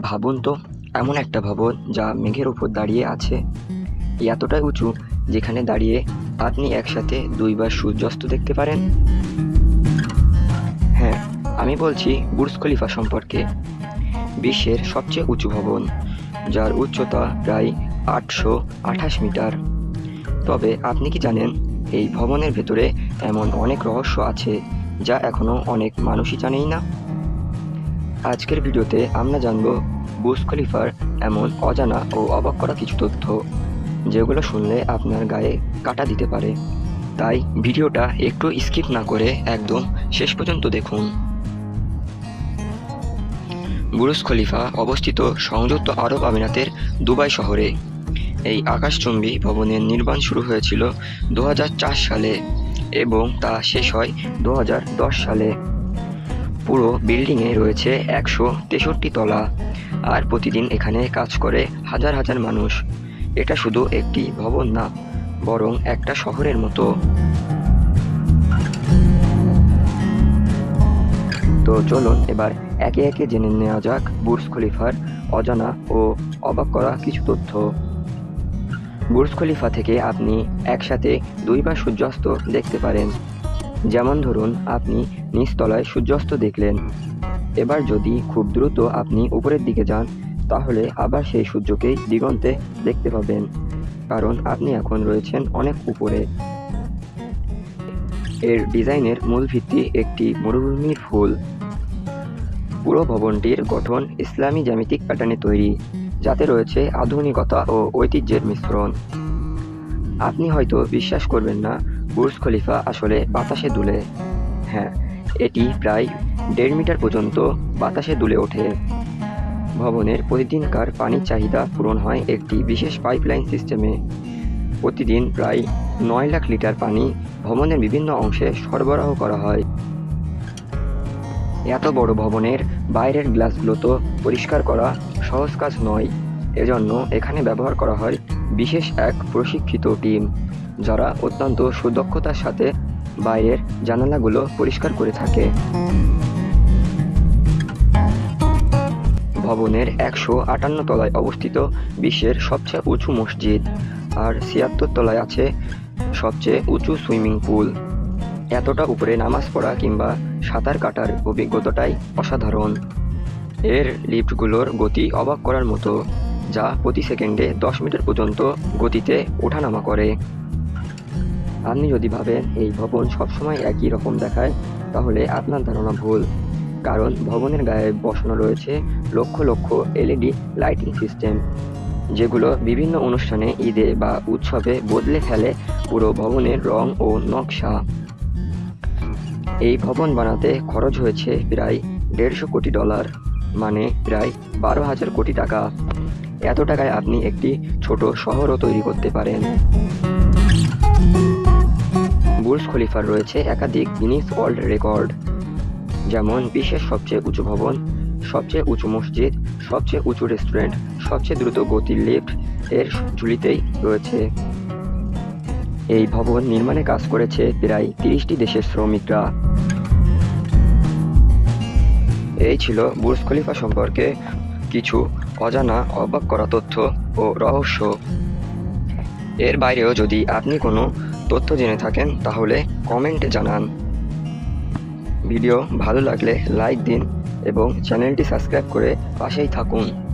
ভাবুন তো, এমন একটা ভবন যা মেঘের উপর দাঁড়িয়ে আছে। এতটাই উঁচু যেখানে দাঁড়িয়ে আপনি একসাথে দুইবার সূর্যাস্ত দেখতে পারেন? হ্যাঁ আমি বলছি বুর্জ খলিফা সম্পর্কে। বিশ্বের সবচেয়ে উঁচু ভবন, যার উচ্চতা প্রায় আটশো আঠাশ মিটার। তবে আপনি কি জানেন, এই ভবনের ভেতরে এমন অনেক রহস্য আছে যা এখনও অনেক মানুষই জানেই না? আজকের ভিডিওতে আমরা জানব বুর্জ খলিফার এমন অজানা ও অবাক করা কিছু তথ্য, যেগুলো শুনলে আপনার গায়ে কাটা দিতে পারে। তাই ভিডিওটা একটু স্কিপ না করে একদম শেষ পর্যন্ত দেখুন। বুরুজ খলিফা অবস্থিত সংযুক্ত আরব আমিরাতের দুবাই শহরে। এই আকাশচুম্বী ভবনের নির্মাণ শুরু হয়েছিল দু হাজার চার সালে এবং তা শেষ হয় দু হাজার দশ সালে। পুরো বিল্ডিংয়ে রয়েছে একশো তেষট্টি তলা। আর প্রতিদিন এখানে কাজ করে হাজার হাজার মানুষ। এটা শুধু একটি ভবন না, বরং একটা শহরের মতো। তো চলুন এবার একে একে জেনে নেওয়া যাক বুর্জ খলিফার অজানা ও অবাক করা কিছু তথ্য। বুর্জ খলিফা থেকে আপনি একসাথে দুইবার সূর্যাস্ত দেখতে পারেন। যেমন ধরুন, আপনি নিচতলায় সূর্যাস্ত দেখলেন। এবার যদি খুব দ্রুত আপনি উপরের দিকে যান, তাহলে আবার সেই সূর্যকেই দিগন্তে দেখতে পাবেন, কারণ আপনি এখন রয়েছেন অনেক উপরে। এর ডিজাইনের মূল ভিত্তি একটি মরুভূমির ফুল। পুরো ভবনটির গঠন ইসলামী জ্যামিতিক প্যাটার্নে তৈরি, যাতে রয়েছে আধুনিকতা ও ঐতিহ্যের মিশ্রণ। আপনি হয়তো বিশ্বাস করবেন না বুর্জ খলিফা আসলে বাতাসে দুলে। হ্যাঁ এটি প্রায় দেড় মিটার পর্যন্ত বাতাসে দুলে ওঠে। ভবনের প্রতিদিনকার পানির চাহিদা পূরণ হয় একটি বিশেষ পাইপলাইন সিস্টেমে। প্রতিদিন প্রায় নয় লাখ লিটার পানি ভবনের বিভিন্ন অংশে সরবরাহ করা হয়। এত বড় ভবনের বাইরের গ্লাসগুলো তো পরিষ্কার করা সহজ কাজ নয়। এজন্য এখানে ব্যবহার করা হয় বিশেষ এক প্রশিক্ষিত টিম, যারা অত্যন্ত সুদক্ষতার সাথে বাইরের জানালাগুলো পরিষ্কার করে থাকে। ভবনের একশো আটান্ন তলায় অবস্থিত বিশ্বের সবচেয়ে উঁচু মসজিদ, আর ছিয়াত্তর তলায় আছে সবচেয়ে উঁচু সুইমিং পুল। এতটা উপরে নামাজ পড়া কিংবা সাঁতার কাটার অভিজ্ঞতাটাই অসাধারণ। এর লিফটগুলোর গতি অবাক করার মতো। যা প্রতি সেকেন্ডে দশ মিটার পর্যন্ত গতিতে ওঠানামা করে। আপনি যদি ভাবেন এই ভবন সবসময় একই রকম দেখায়, তাহলে আপনার ধারণা ভুল। কারণ ভবনের গায়ে বসানো রয়েছে lakh lakh LED lighting system, যেগুলো বিভিন্ন অনুষ্ঠানে, ঈদে বা উৎসবে বদলে ফেলে পুরো ভবনের রং ও নকশা। এই ভবন বানাতে খরচ হয়েছে প্রায় দেড়শো কোটি ডলার মানে প্রায় বারো হাজার কোটি টাকা। এত টাকায় আপনি একটি ছোট শহরও তৈরি করতে পারেন। বুর্জ খলিফার রয়েছে একাধিক গিনিস ওয়ার্ল্ড রেকর্ড, যেমন বিশ্বের সবচেয়ে উঁচু ভবন, সবচেয়ে উঁচু মসজিদ, সবচেয়ে উঁচু রেস্টুরেন্ট, সবচেয়ে দ্রুত গতির লিফট এর ঝুলিতেই রয়েছে। এই ভবন নির্মাণে কাজ করেছে প্রায় তিরিশটি দেশের শ্রমিকরা। এই ছিল বুর্জ খলিফা সম্পর্কে কিছু অজানা, অবাক করা তথ্য ও রহস্য। এর বাইরেও যদি আপনি কোনো তথ্য জেনে থাকেন, তাহলে কমেন্টে জানান। ভিডিও ভালো লাগলে লাইক দিন এবং চ্যানেলটি সাবস্ক্রাইব করে পাশেই থাকুন।